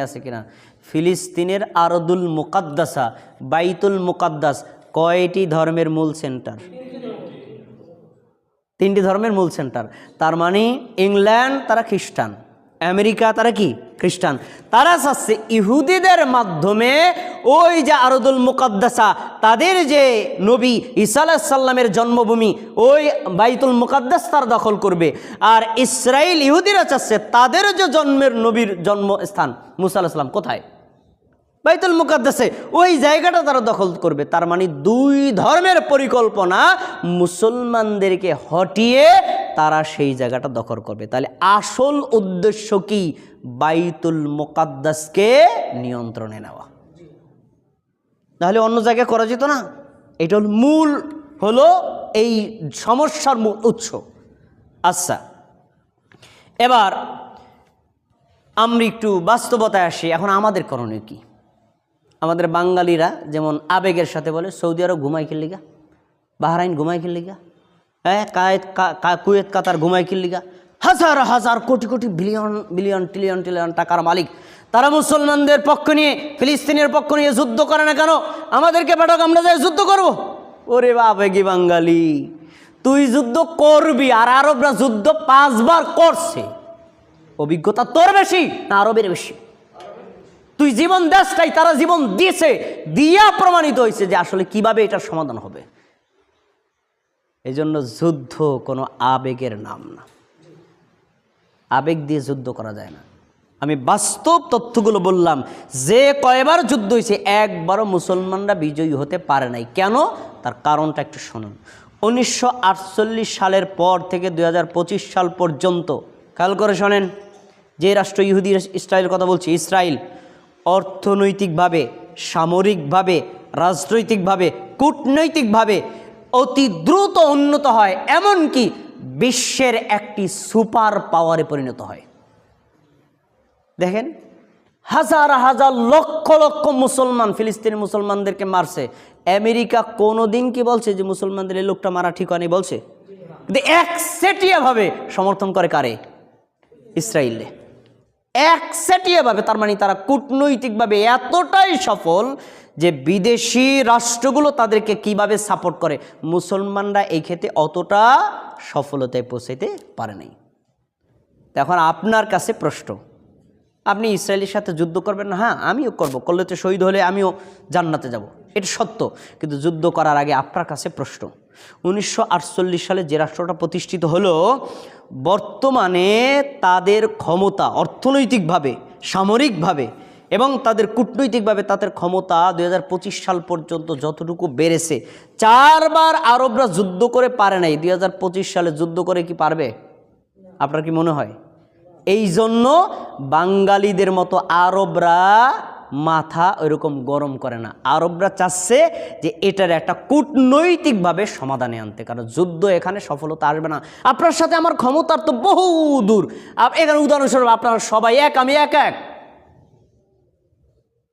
আছে কিনা? ফিলিস্তিনের আরদুল মুকাদ্দাসা, বাইতুল মুকাদ্দাস, কয়টি ধর্মের মূল সেন্টার? তিনটি ধর্মের মূল সেন্টার। তার মানে ইংল্যান্ড তারা খ্রিস্টান। আমেরিকা, তারা কি? খ্রিস্টান। তারা চাচ্ছে ইহুদিদের মাধ্যমে ওই যে আরদুল মুকাদ্দাসা, তাদের যে নবী ঈসা সাল্লামের জন্মভূমি, ওই বাইতুল মুকাদ্দাস তারা দখল করবে। আর ইসরায়েল ইহুদিরা চাচ্ছে তাদের যে জন্মের নবীর জন্মস্থান, মুসা আলাহিসাল্লাম কোথায়? বাইতুল মুকাদ্দাসে। ওই জায়গাটা তারা দখল করবে। তার মানে দুই ধর্মের পরিকল্পনা মুসলমানদেরকে হটিয়ে তারা সেই জায়গাটা দখল করবে। তাহলে আসল উদ্দেশ্য কি? বাইতুল মোকাদ্দাসকে নিয়ন্ত্রণে নেওয়া। তাহলে অন্য জায়গায় করা যেত না? এটা হল মূল, হলো এই সমস্যার মূল উৎস। আচ্ছা এবার আমরা একটু বাস্তবতায় আসি। এখন আমাদের করণীয় কি? আমাদের বাঙালিরা যেমন আবেগের সাথে বলে, সৌদি আরব ঘুমাই খেললিগা বাহরাইন ঘুমাই খেললিগা হ্যাঁ কায়েত কাতার ঘুমাই খেললিগা হাজার হাজার crore crore billion billion trillion trillion টাকার মালিক। তারা মুসলমানদের পক্ষ নিয়ে, ফিলিস্তিনের পক্ষ নিয়ে যুদ্ধ করে না কেন? আমাদেরকে পাঠক, আমরা যাই যুদ্ধ করব। ওরে আবেগি বাঙালি। তুই যুদ্ধ করবি আর আরবরা যুদ্ধ পাঁচবার করছে। অভিজ্ঞতা তোর বেশি না আরবের বেশি? তুই জীবন দেশটাই, তারা জীবন দিয়েছে, দিয়া প্রমাণিত হয়েছে যে আসলে কীভাবে এটার সমাধান হবে। এই জন্য যুদ্ধ কোনো আবেগের নাম না। আবেগ দিয়ে যুদ্ধ করা যায় না। আমি বাস্তব তথ্যগুলো বললাম, যে কয়বার যুদ্ধ হয়েছে, একবারও মুসলমানরা বিজয়ী হতে পারে নাই। কেন? তার কারণটা একটু শুনুন। উনিশশো আটচল্লিশ সালের পর থেকে দু হাজার পঁচিশ সাল পর্যন্ত, খেয়াল করে শোনেন, যে রাষ্ট্র ইহুদি ইসরায়েলের কথা বলছি, ইসরায়েল অর্থনৈতিকভাবে, সামরিকভাবে, রাজনৈতিকভাবে, কূটনৈতিকভাবে অতি দ্রুত উন্নত হয়, এমনকি বিশ্বের একটি সুপার পাওয়ারে পরিণত হয়। দেখেন, হাজার হাজার লক্ষ লক্ষ মুসলমান, ফিলিস্তিনি মুসলমানদেরকে মারছে। আমেরিকা কোনো দিন কি বলছে যে মুসলমানদের এই লোকটা মারা ঠিক হয়নি? বলছে? কিন্তু একসেটিয়াভাবে সমর্থন করে কারে? ইসরায়েলে। একসেটিয়াভাবে, তার মানে তারা কূটনৈতিকভাবে এতটাই সফল যে বিদেশি রাষ্ট্রগুলো তাদেরকে কীভাবে সাপোর্ট করে। মুসলমানরা এই ক্ষেত্রে অতটা সফলতায় পৌঁছাইতে পারে নাই। এখন আপনার কাছে প্রশ্ন, আপনি ইসরায়েলের সাথে যুদ্ধ করবেন না? হ্যাঁ আমিও করব। করলে তো শহীদ হলে আমিও জান্নাতে যাব। এটা সত্য, কিন্তু যুদ্ধ করার আগে আপনার কাছে প্রশ্ন, উনিশশো আটচল্লিশ সালে যে রাষ্ট্রটা প্রতিষ্ঠিত হলো বর্তমানে তাদের ক্ষমতা অর্থনৈতিকভাবে, সামরিকভাবে এবং তাদের কূটনৈতিকভাবে তাদের ক্ষমতা দু হাজার পঁচিশ সাল পর্যন্ত যতটুকু বেড়েছে, চারবার আরবরা যুদ্ধ করে পারে নাই। দুই হাজার পঁচিশ সালে যুদ্ধ করে কি পারবে? আপনার কি মনে হয়? এই জন্য বাঙালিদের মতো আরবরা মাথা ওইরকম গরম করে না। আরবরা চাচ্ছে যে এটার একটা কূটনৈতিকভাবে সমাধানে আনতে, কারণ যুদ্ধ এখানে সফলতা আসবে না। আপনার সাথে আমার ক্ষমতার তো বহু দূর। এখানে উদাহরণস্বরূপ আপনারা সবাই এক, আমি এক এক।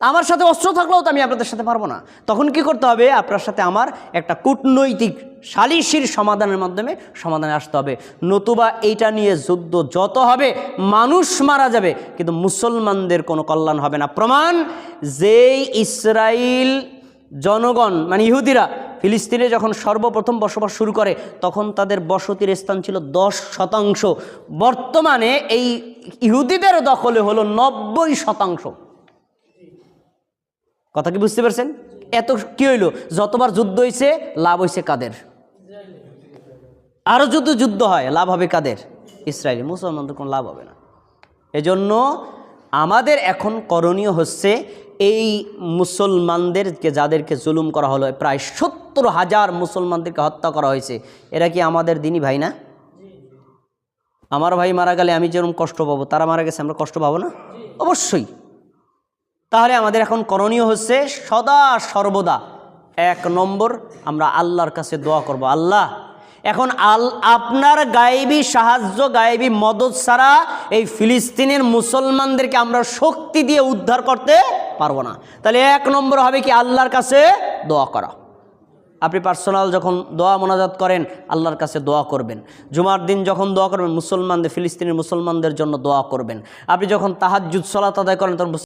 আমার সাথে অস্ত্র থাকলেও তো আমি আপনাদের সাথে পারব না। তখন কি করতে হবে? আপনার সাথে আমার একটা কূটনৈতিক সালিশির সমাধানের মাধ্যমে সমাধানে আসতে হবে। নতুবা এইটা নিয়ে যুদ্ধ যত হবে, মানুষ মারা যাবে, কিন্তু মুসলমানদের কোনো কল্যাণ হবে না। প্রমাণ, যেই ইসরায়েল জনগণ মানে ইহুদিরা ফিলিস্তিনে যখন সর্বপ্রথম বসবাস শুরু করে, তখন তাদের বসতির স্থান ছিল দশ শতাংশ। বর্তমানে এই ইহুদিদের দখলে হলো নব্বই শতাংশ। কথা কি বুঝতে পারছেন? এত কি হইল? যতবার যুদ্ধ হয়েছে লাভ হয়েছে কাদের? আরও যদি যুদ্ধ হয়, লাভ হবে কাদের? ইসরায়েলি মুসলমানদের কোনো লাভ হবে না। এজন্য আমাদের এখন করণীয় হচ্ছে, এই মুসলমানদেরকে, যাদেরকে জুলুম করা হলো, প্রায় সত্তর হাজার মুসলমানদেরকে হত্যা করা হয়েছে। এরা কি আমাদের দিনই ভাই না? আমার ভাই মারা গেলে আমি যেরকম কষ্ট পাবো, তারা মারা গেছে, আমরা কষ্ট পাবো না? অবশ্যই। তাহলে আমাদের এখন করণীয় হচ্ছে সদা সর্বদা এক নম্বর আমরা আল্লাহর কাছে দোয়া করব। আল্লাহ, এখন আল আপনার গায়েবী সাহায্য, গায়েবী মদত ছাড়া এই ফিলিস্তিনের মুসলমানদেরকে আমরা শক্তি দিয়ে উদ্ধার করতে পারব না। তাহলে এক নম্বর হবে কি আল্লাহর কাছে দোয়া করা। আপনি পার্সোনাল যখন দোয়া মোনাজাত করেন, আল্লাহর কাছে দোয়া করবেন। জুমার দিন যখন দোয়া করবেন, মুসলমানদের, ফিলিস্তিনের মুসলমানদের জন্য দোয়া করবেন। আপনি যখন তাহাজ্জুদ, সলাত আদায় করেন, তখন